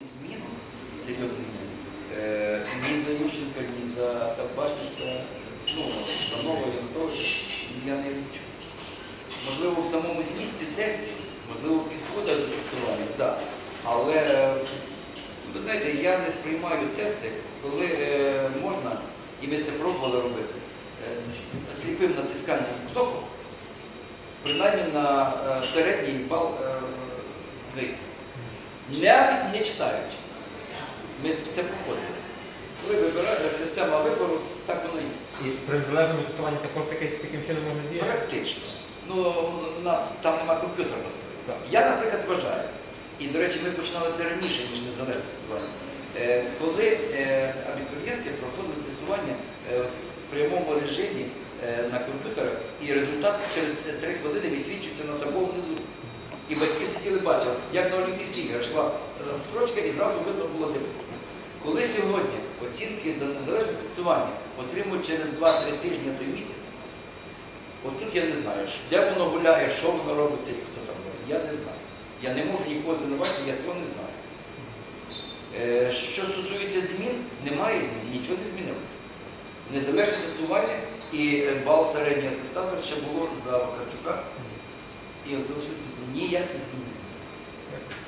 змін, серйозних змін, е, ні за Ющенка, ні за Табаченка, ну, за нового Януковича я не відчув. Можливо, в самому змісті тестів, можливо, в підходах до тестування, так. Але ви знаєте, я не сприймаю тести, коли е, можна, і ми це пробували робити, е, сліпим натисканням кнопок, принаймні на е, середній бал вийти. Навіть не читаючи. Ми це проходили. Коли вибирає система вибору, так воно є. І при незалежному тестуванні також таки, таким чином можна діяти? Практично. Ну, у нас там нема комп'ютерного. Я, наприклад, вважаю, і, до речі, ми починали це раніше, ніж незалежне тестування. Е, Коли е, абітурієнти проходили тестування е, в прямому режимі е, на комп'ютерах, і результат через 3 хвилини висвічується на табло внизу. І батьки сиділи, бачили, як на Олімпійських іграх йшла строчка і зразу видно було дивитися. Коли сьогодні оцінки за незалежне тестування отримують через 2-3 тижні, й місяць, от тут я не знаю, де воно гуляє, що воно робиться і хто там робить. Я не знаю. Я не можу нікого звинуватити, я цього не знаю. Е, Що стосується змін, немає змін, нічого не змінилося. Незалежне тестування і е, бал середнього атестату ще було за Вакарчука. І от залишилось ніяк не змінилося. Дякую.